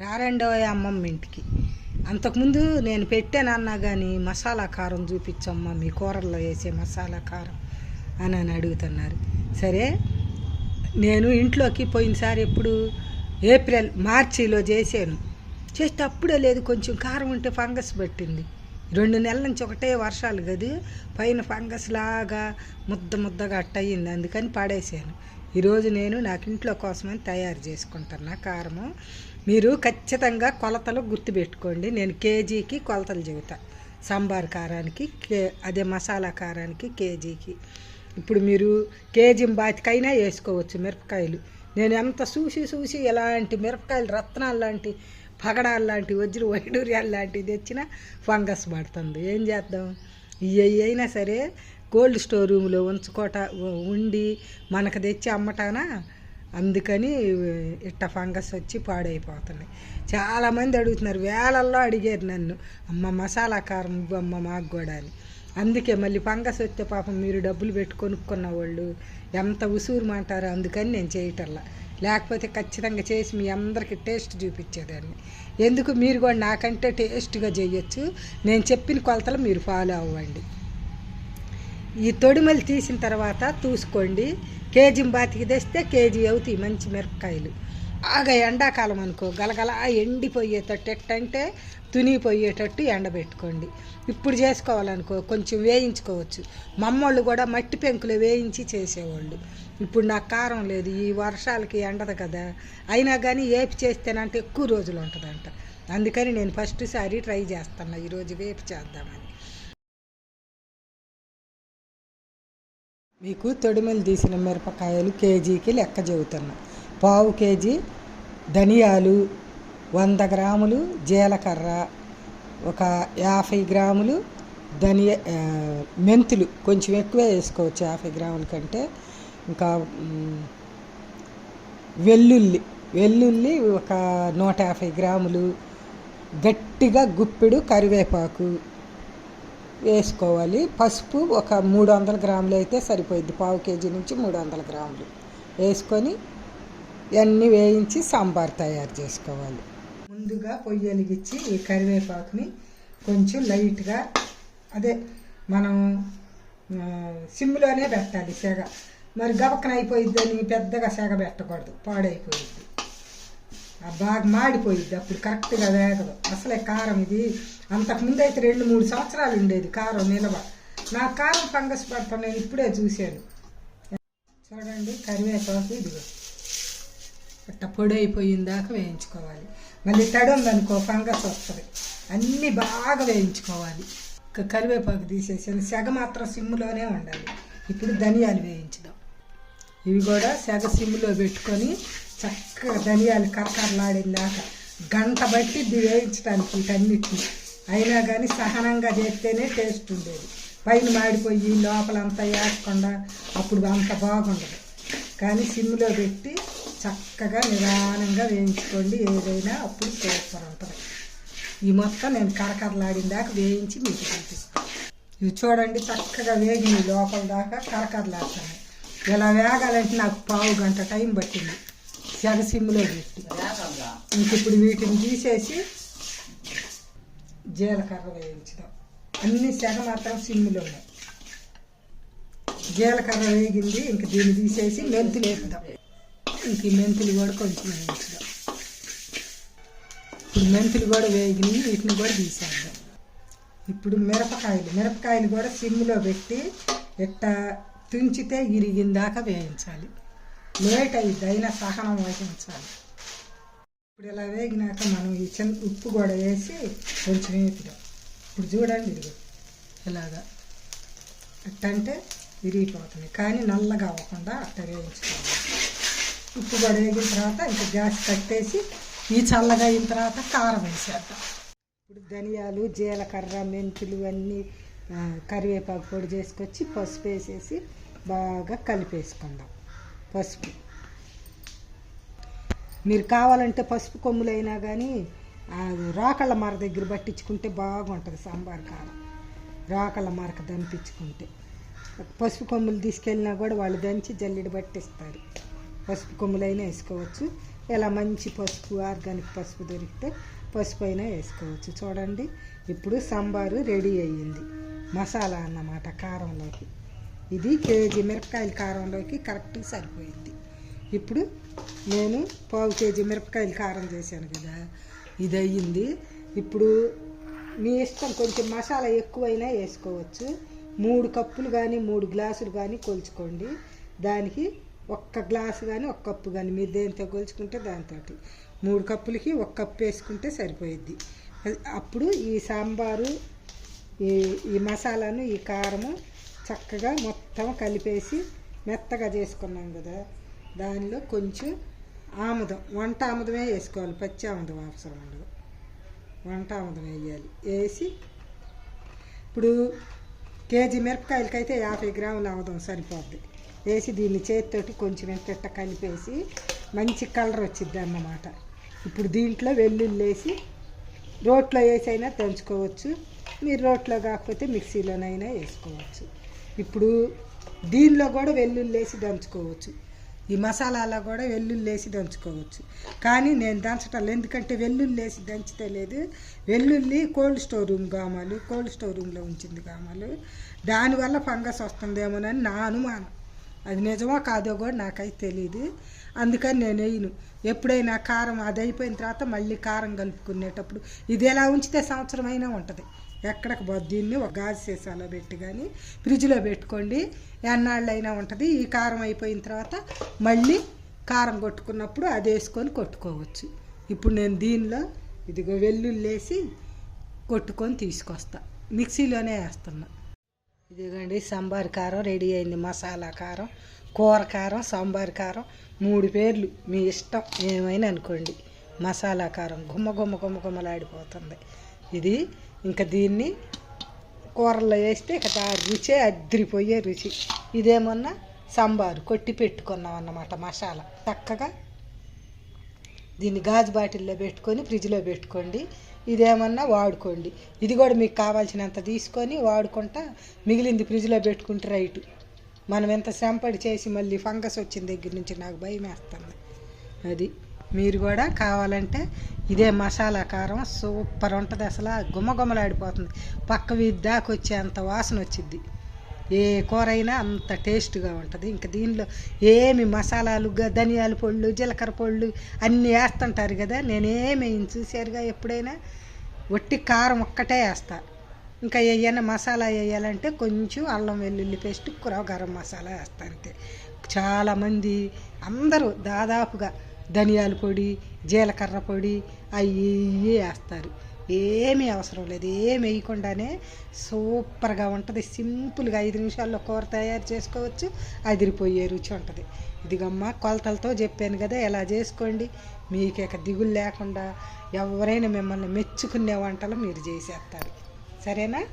రారండో అమ్మమ్మ ఇంటికి. అంతకుముందు నేను పెట్టానన్నా కానీ మసాలా కారం చూపించమ్మా మీ కూరల్లో వేసే మసాలా కారం అని అని అడుగుతున్నారు. సరే నేను ఇంట్లోకి పోయినసారి ఎప్పుడు ఏప్రిల్ మార్చిలో చేశాను. చేస్తే అప్పుడే లేదు కొంచెం కారం ఉంటే ఫంగస్ పట్టింది. రెండు నెలల నుంచి ఒకటే వర్షాలు కదా పైన ఫంగస్ లాగా ముద్ద ముద్దగా అట్ట అందుకని పడేసాను ఈరోజు నేను నాకు ఇంట్లో కోసమని తయారు చేసుకుంటున్నా కారము. మీరు ఖచ్చితంగా కొలతలు గుర్తుపెట్టుకోండి. నేను కేజీకి కొలతలు చెబుతా. సాంబార్ కారానికి కే అదే మసాలా కారానికి కేజీకి. ఇప్పుడు మీరు కేజీ బాతికైనా వేసుకోవచ్చు మిరపకాయలు. నేను ఎంత చూసి చూసి ఎలాంటి మిరపకాయలు రత్నాలు లాంటి పగడాలు లాంటి వజ్ర వైడూర్యాలు లాంటివి తెచ్చినా ఫంగస్ పడుతుంది. ఏం చేద్దాం? ఇవి అయినా సరే కోల్డ్ స్టోర్ రూమ్లో ఉంచుకోట ఉండి మనకు తెచ్చి అమ్మటానా? అందుకని ఇట్ట ఫంగస్ వచ్చి పాడైపోతున్నాయి చాలామంది అడుగుతున్నారు వేలల్లో అడిగారు నన్ను అమ్మ మసాలా కారం అమ్మ మాకు కూడా అని. అందుకే మళ్ళీ ఫంగస్ వస్తే పాపం మీరు డబ్బులు పెట్టి కొనుక్కున్న వాళ్ళు ఎంత ఉసూరుమంటారు అందుకని నేను చేయటల్లా లేకపోతే ఖచ్చితంగా చేసి మీ అందరికి టేస్ట్ చూపించేదాన్ని. ఎందుకు? మీరు కూడా నాకంటే టేస్ట్గా చేయొచ్చు. నేను చెప్పిన కొలతలు మీరు ఫాలో అవ్వండి. ఈ తొడిమలు తీసిన తర్వాత చూసుకోండి కేజీ బాతికి తెస్తే కేజీ అవుతాయి మంచి మిరపకాయలు. బాగా ఎండాకాలం అనుకో గలగల ఎండిపోయేటట్టు ఎట్టంటే తునిపోయేటట్టు ఎండబెట్టుకోండి. ఇప్పుడు చేసుకోవాలనుకో కొంచెం వేయించుకోవచ్చు. మమ్మోళ్ళు కూడా మట్టి పెంకులు వేయించి చేసేవాళ్ళు. ఇప్పుడు నాకు కారం లేదు ఈ వర్షాలకి ఎండదు కదా. అయినా కానీ ఏపి చేస్తేనంటే ఎక్కువ రోజులు ఉంటుందంట. అందుకని నేను ఫస్ట్ సారి ట్రై చేస్తాను ఈరోజు వేపు చేద్దామని. మీకు తొడిమలు తీసిన మిరపకాయలు కేజీకి లెక్క చెబుతున్నా. పావు కేజీ ధనియాలు వంద గ్రాములు జీలకర్ర ఒక యాభై గ్రాములు ధనియా మెంతులు. కొంచెం ఎక్కువే వేసుకోవచ్చు యాభై గ్రాముల కంటే. ఇంకా వెల్లుల్లి. వెల్లుల్లి ఒక నూట యాభై గ్రాములు. గట్టిగా గుప్పెడు కరివేపాకు. వేసుకోవాలి. పసుపు ఒక మూడు వందల గ్రాములు అయితే సరిపోద్ది పావు కేజీ నుంచి మూడు వందల గ్రాములు. వేసుకొని ఇవన్నీ వేయించి సాంబార్ తయారు చేసుకోవాలి. ముందుగా పొయ్యి వెలిగించి ఈ కరివేపాకుని కొంచెం లైట్గా అదే మనం సిమ్లోనే పెట్టాలి సెగ. మరి గబకన అయిపోయిద్దని పెద్దగా సెగ పెట్టకూడదు. పాడైపోయిద్ది. ఆ బాగా మాడిపోయిద్ది. అప్పుడు కరెక్ట్గా వేగదు. అసలే కారం ఇది. అంతకుముందు అయితే రెండు మూడు సంవత్సరాలు ఉండేది కారం నిలవ. నా కారం ఫంగస్ పడతాను నేను ఇప్పుడే చూశాను. చూడండి కరివేపాకు ఇదిగో. అట్ట పొడి అయిపోయిన దాకా వేయించుకోవాలి. మళ్ళీ తడి ఉందనుకో ఫంగస్ వస్తుంది. అన్నీ బాగా వేయించుకోవాలి. కరివేపాకు తీసేసాను. సెగ మాత్రం సిమ్లోనే ఉండాలి. ఇప్పుడు ధనియాలు వేయించుదాం. ఇవి కూడా సెగ సిమ్లో పెట్టుకొని చక్కగా ధనియాలు కరకరలాడిందాకా గంట బట్టి వేయించడానికి వీటన్నిటిని. అయినా కానీ సహనంగా చేస్తేనే టేస్ట్ ఉండేది. పైన మాడిపోయి లోపలంతా వేయకుండా అప్పుడు అంత బాగుండదు. కానీ సిమ్లో పెట్టి చక్కగా నిదానంగా వేయించుకోండి. ఏదైనా అప్పుడు సూపర్ ఉంటుంది. ఈ మొత్తం నేను కరకరలాడిన దాకా వేయించి మీకు చూపిస్తాను. ఇవి చూడండి చక్కగా వేగి లోపల దాకా కరకరలాడుతున్నాయి. ఇలా వేగాలంటే నాకు పావు గంట టైం పట్టింది. సెగ సిమ్లో పెట్టి. ఇంక ఇప్పుడు వీటిని తీసేసి జీలకర్ర వేయించుదాం. అన్ని సెగ మాత్రం సిమ్లో ఉన్నాయి. జీలకర్ర వేగింది ఇంక దీన్ని తీసేసి మెంతులు వేపుదాం. ఇంక మెంతులు కూడా కొంచెం వేయించుదాం. ఇప్పుడు మెంతులు కూడా వేగినాయి వీటిని కూడా తీసేద్దాం. ఇప్పుడు మిరపకాయలు మిరపకాయలు కూడా సిమ్లో పెట్టి ఇట్ట తుంచితే ఇరిగిందాకా వేయించాలి. లేట్ అయ్యింది అయినా సహనం వహించాలి ఇప్పుడు ఇలా వేగినాక మనం ఈ చిన్న ఉప్పు కూడా వేసి కొంచెం వేపుదాం ఇప్పుడు చూడండి ఇది ఇలాగా అట్టంటే విరిగిపోతుంది. కానీ నల్లగా అవ్వకుండా అట్ట వేయించుకోవాలి. ఉప్పు కూడా వేగిన తర్వాత ఇంకా గ్యాస్ కట్టేసి ఈ చల్లగా అయిన తర్వాత కారం వేసేద్దాం. ఇప్పుడు ధనియాలు జీలకర్ర మెంతులు అన్నీ కరివేపాకు పొడి చేసుకొచ్చి పసుపు వేసేసి బాగా కలిపేసుకుందాం. పసుపు. మీరు కావాలంటే పసుపు కొమ్ములైనా కానీ రాకళ్ళ మర దగ్గర పట్టించుకుంటే బాగుంటుంది సాంబార్ కారం. రాకళ్ళ మరక దంపించుకుంటే. పసుపు కొమ్ములు తీసుకెళ్ళినా కూడా వాళ్ళు దంచి జల్లెడ పట్టిస్తారు. పసుపు కొమ్ములైనా వేసుకోవచ్చు. ఇలా మంచి పసుపు ఆర్గానిక్ పసుపు దొరికితే పసుపు అయినా వేసుకోవచ్చు. చూడండి ఇప్పుడు సాంబారు రెడీ అయ్యింది. మసాలా అన్నమాట కారంలోకి. ఇది కేజీ మిరపకాయల కారంలోకి కరెక్ట్గా సరిపోయింది. ఇప్పుడు నేను పావు కేజీ మిరపకాయల కారం చేశాను కదా ఇది అయ్యింది. ఇప్పుడు మీ ఇష్టం కొంచెం మసాలా ఎక్కువైనా వేసుకోవచ్చు. మూడు కప్పులు కానీ మూడు గ్లాసులు కానీ కొలుచుకోండి. దానికి ఒక్క గ్లాసు కానీ ఒక కప్పు కానీ మీరు దేనితో కొలుచుకుంటే దాంతో మూడు కప్పులకి ఒక కప్పు వేసుకుంటే సరిపోయిద్ది. అప్పుడు ఈ సాంబారు ఈ ఈ మసాలాను ఈ కారము చక్కగా మొత్తం కలిపేసి మెత్తగా చేసుకున్నాం కదా దానిలో కొంచెం ఆముదం వంట ఆముదమే వేసుకోవాలి పచ్చి ఆముదం అవసరం ఉండదు. వంట ఆముదం వేయాలి. వేసి ఇప్పుడు కేజీ మిరపకాయలకైతే యాభై గ్రాముల ఆముదం సరిపోద్ది. వేసి దీన్ని చేతితోటి కొంచెం ఎంత కలిపేసి మంచి కలర్ వచ్చిద్ది అన్నమాట. ఇప్పుడు దీంట్లో వెల్లుల్లి వేసి రోట్లో వేసైనా దంచుకోవచ్చు. మీరు రోట్లో కాకపోతే మిక్సీలోనైనా వేసుకోవచ్చు. ఇప్పుడు దీనిలో కూడా వెల్లుల్లి వేసి దంచుకోవచ్చు. ఈ మసాలాలో కూడా వెల్లుల్లి వేసి దంచుకోవచ్చు. కానీ నేను దంచటం ఎందుకంటే వెల్లుల్లి వేసి దంచితే లేదు. వెల్లుల్లి కోల్డ్ స్టోర్ రూమ్ కామాలు కోల్డ్ స్టోర్ రూమ్లో ఉంచింది కామాలు దానివల్ల ఫంగస్ వస్తుందేమోనని నా అనుమానం అది నిజమో కాదో కూడా నాకైతే తెలియదు అందుకని నేను వేయను ఎప్పుడైనా కారం అది అయిపోయిన తర్వాత మళ్ళీ కారం కలుపుకునేటప్పుడు ఇది ఎలా ఉంచితే సంవత్సరం అయినా ఉంటుంది. ఎక్కడికి పోద్ది దీన్ని ఒక గాజు సీసాలో పెట్టి కానీ ఫ్రిడ్జ్లో పెట్టుకోండి. ఎన్నాళ్ళు అయినా ఉంటుంది. ఈ కారం అయిపోయిన తర్వాత మళ్ళీ కారం కొట్టుకున్నప్పుడు అది వేసుకొని కొట్టుకోవచ్చు. ఇప్పుడు నేను దీనిలో ఇదిగో వెల్లుల్లి వేసి కొట్టుకొని తీసుకొస్తా. మిక్సీలోనే వేస్తున్నా. ఇదిగోండి సాంబార్ కారం రెడీ అయింది. మసాలా కారం కూర కారం సాంబార్ కారం మూడు పేర్లు. మీ ఇష్టం ఏమైనా అనుకోండి. మసాలా కారం గుమ్మ గుమ్మ గుమ్మ గుమ్మలాడిపోతుంది ఇది ఇంకా దీన్ని కూరల్లో వేస్తే ఇక దా రుచే అద్రిపోయే రుచి. ఇదేమన్నా సాంబారు కొట్టి పెట్టుకున్నాం అన్నమాట మసాలా. చక్కగా దీన్ని గాజు బాటిల్లో పెట్టుకొని ఫ్రిడ్జ్లో పెట్టుకోండి. ఇదేమన్నా వాడుకోండి. ఇది కూడా మీకు కావాల్సినంత తీసుకొని వాడుకుంటా మిగిలింది ఫ్రిడ్జ్లో పెట్టుకుంటే రైట్. మనం ఎంత శ్రమపడి చేసి మళ్ళీ ఫంగస్ వచ్చిన దగ్గర నుంచి నాకు భయం వేస్తుంది. అది మీరు కూడా కావాలంటే ఇదే మసాలా కారం సూపర్ ఉంటుంది అసలు. గుమ్మగుమ్మలాడిపోతుంది పక్క వీధి దాకా వచ్చే అంత వాసన వచ్చింది ఏ కూర అయినా అంత టేస్ట్గా ఉంటుంది. ఇంకా దీనిలో ఏమి మసాలాలు ధనియాల పొళ్ళు జీలకర్ర పొళ్ళు అన్నీ వేస్తుంటారు కదా నేనేమి చూసారుగా ఎప్పుడైనా? ఒట్టి కారం ఒక్కటే వేస్తా ఇంకా ఏమైనా మసాలా వేయాలంటే కొంచెం అల్లం వెల్లుల్లి పేస్ట్ కూర గరం మసాలా వేస్తా అంతే. చాలామంది అందరూ దాదాపుగా ధనియాల పొడి జీలకర్ర పొడి అవి వేస్తారు ఏమీ అవసరం లేదు ఏమి వేయకుండానే సూపర్గా ఉంటుంది. సింపుల్గా ఐదు నిమిషాల్లో కూర తయారు చేసుకోవచ్చు. అదిరిపోయే రుచి ఉంటుంది. ఇదిగమ్మ కొలతలతో చెప్పాను కదా ఎలా చేసుకోండి? మీకు ఇక దిగులు లేకుండా ఎవరైనా మిమ్మల్ని మెచ్చుకునే వంటలు మీరు చేసేస్తారు. సరేనా?